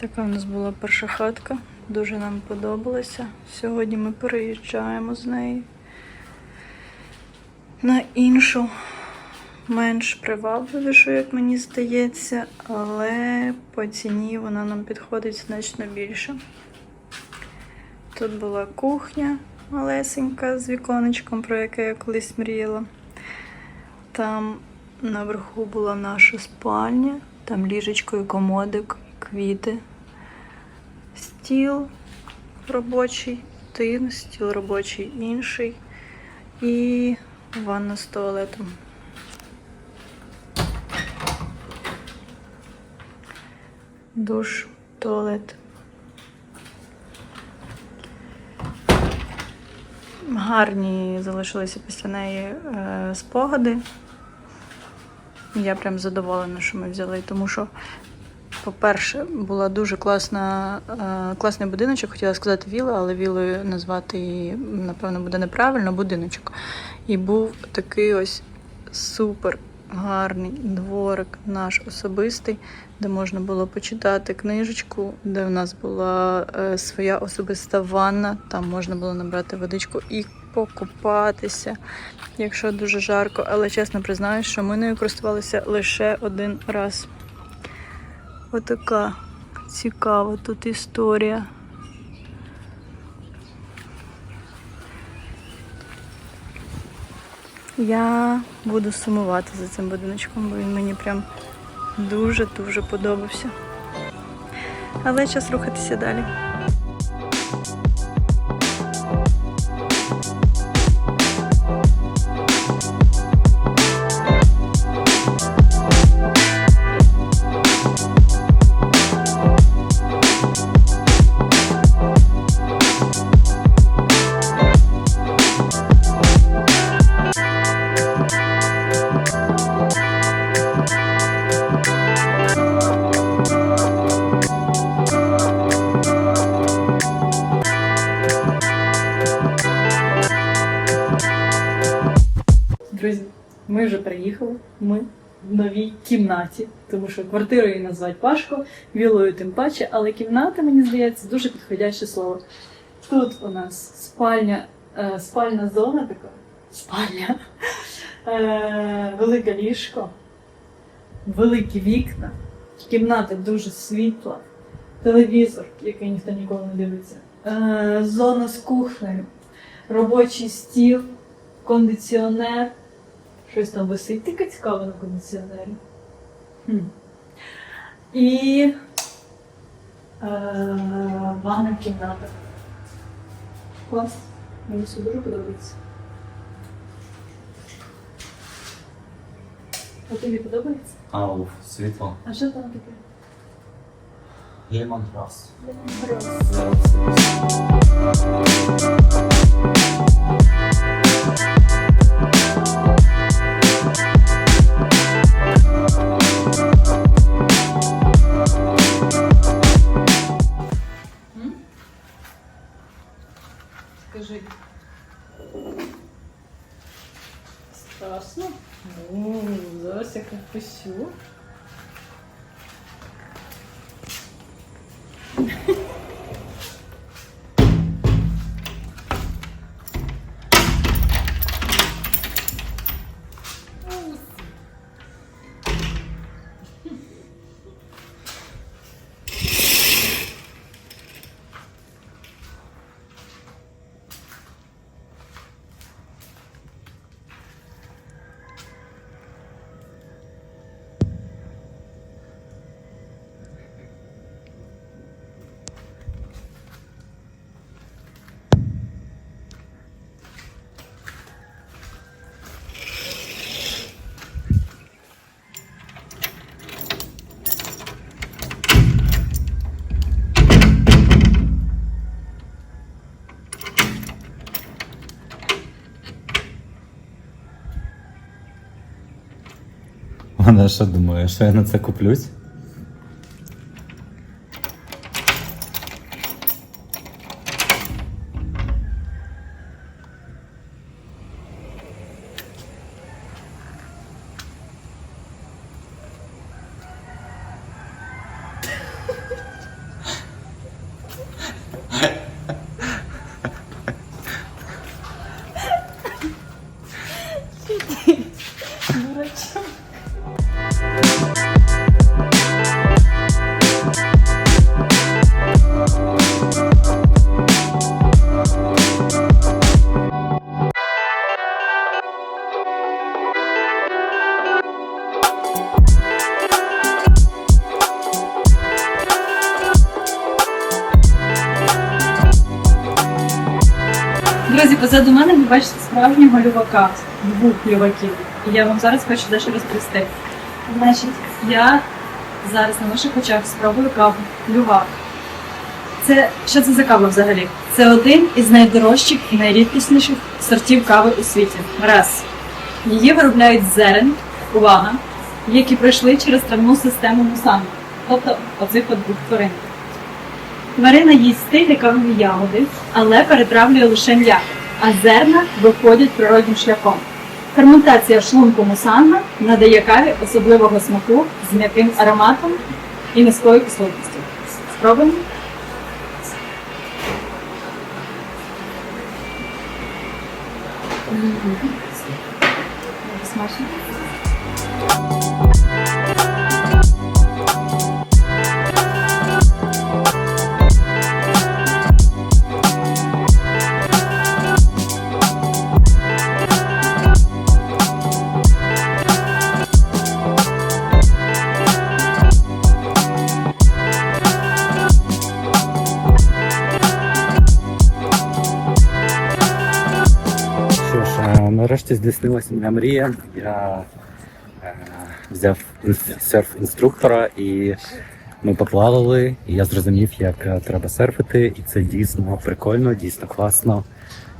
Така у нас була перша хатка. Дуже нам подобалося. Сьогодні ми переїжджаємо з неї на іншу, менш привабливішу, як мені здається, але по ціні вона нам підходить значно більше. Тут була кухня малесенька з віконечком, про яке я колись мріяла. Там наверху була наша спальня, там ліжечко і комодик, квіти, стіл робочий, один, стіл робочий інший і ванна з туалетом. Душ, туалет. Гарні залишилися після неї е, спогади. Я прям задоволена, що ми взяли, тому що, по-перше, була дуже класна, е, класний будиночок, хотіла сказати віла, але вілою назвати її, напевно, буде неправильно, будиночок. І був такий ось супер гарний дворик наш особистий, де можна було почитати книжечку, де в нас була е, своя особиста ванна, там можна було набрати водичку і покупатися, якщо дуже жарко. Але чесно признаюсь, що ми нею користувалися лише один раз. Отака цікава тут історія. Я буду сумувати за цим будиночком, бо він мені прям дуже-дуже подобався. Але час рухатися далі. Вже приїхали. Ми в новій кімнаті, тому що квартиру її назвати важко, вілою тим паче, але кімната, мені здається, дуже підходяще слово. Тут у нас спальня, е, спальна зона така. Спальня. Е, велике ліжко, великі вікна, кімната дуже світла, телевізор, який ніхто ніколи не дивиться, е, зона з кухнею, робочий стіл, кондиціонер. Щось там висить таке цікаве на кондиціонері. Хм. І е, ванна кімната. Клас. Мені все дуже подобається. А тобі подобається? Ауф, світло. А що там таке? Є мантрас. Страшно? Ну, зараз я пропущу. Вона що думає, що я на це куплюсь? Друзі, позаду мене ви бачите справжнього лювака, двох люваків. І я вам зараз хочу дещо розповісти. Значить, я зараз на ваших очах спробую каву лювак. Це що це за кава взагалі? Це один із найдорожчих і найрідкісніших сортів кави у світі. Раз. Її виробляють з зерен, увага, які пройшли через травну систему мусану, тобто оцих от двох тварин. Тварина їсть стиглі кавові ягоди, але перетравлює лише м'як, а зерна виходять природним шляхом. Ферментація шлунку мусанга надає каві особливого смаку з м'яким ароматом і низькою кислотністю. Спробуємо? Смачно. Нарешті здійснилася моя мрія. Я е, взяв серф-інструктора і ми поплавали, і я зрозумів, як е, треба серфити, і це дійсно прикольно, дійсно класно.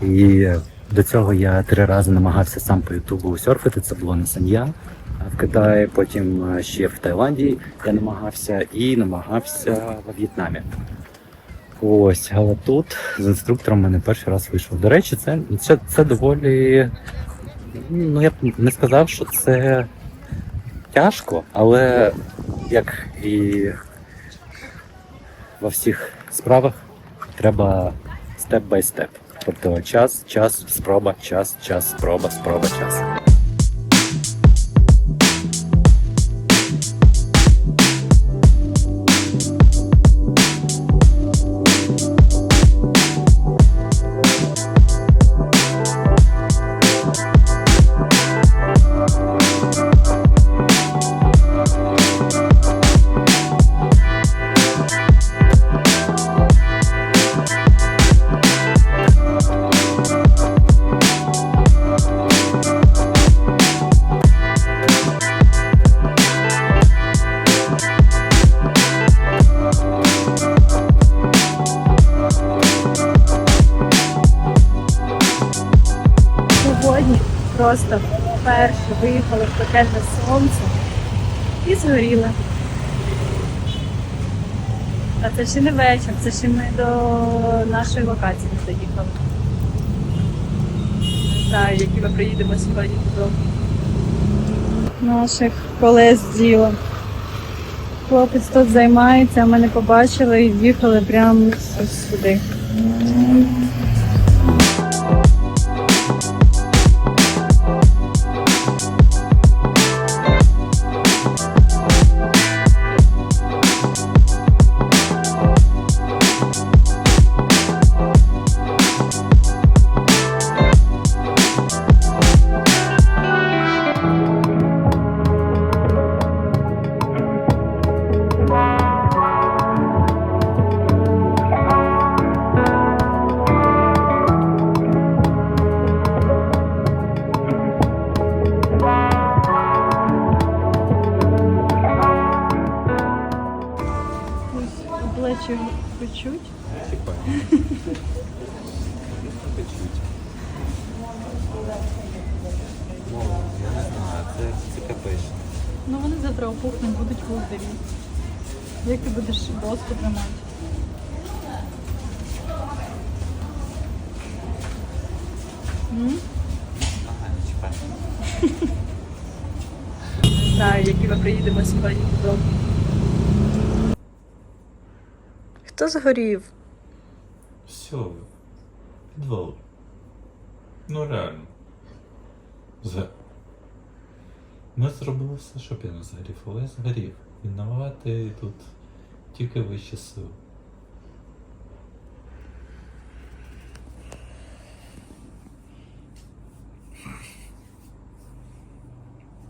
І до цього я три рази намагався сам по Ютубу серфити. Це було на Сан'я в Китаї, потім е, ще в Таїланді я намагався і намагався в В'єтнамі. Ось, але тут з інструктором мене перший раз вийшов. До речі, це, це, це доволі. Ну, я б не сказав, що це тяжко, але як і во всіх справах, треба степ бай степ. Тобто час, час, спроба, час, час, спроба, спроба, час. Просто вперше виїхали в пекельне сонце і згоріли. А це ще не вечір, це ще ми до нашої локації не доїхали. Не які ми приїдемо сьогодні додому. Наших колес діло. Хлопець тут займається, а не побачили і в'їхали прямо сюди. Ось обличчя печуть. Я не знаю, це, це капець. Ну вони завтра опухнуть, будуть волдирі. Як ти будеш боску тримати? Знаю, які ми приїдемо сьогодні додому. Хто згорів? Все, підвал. Ну реально. За... Ми зробили все, щоб я не згорів, але згорів. Винувати тут тільки вищі сили.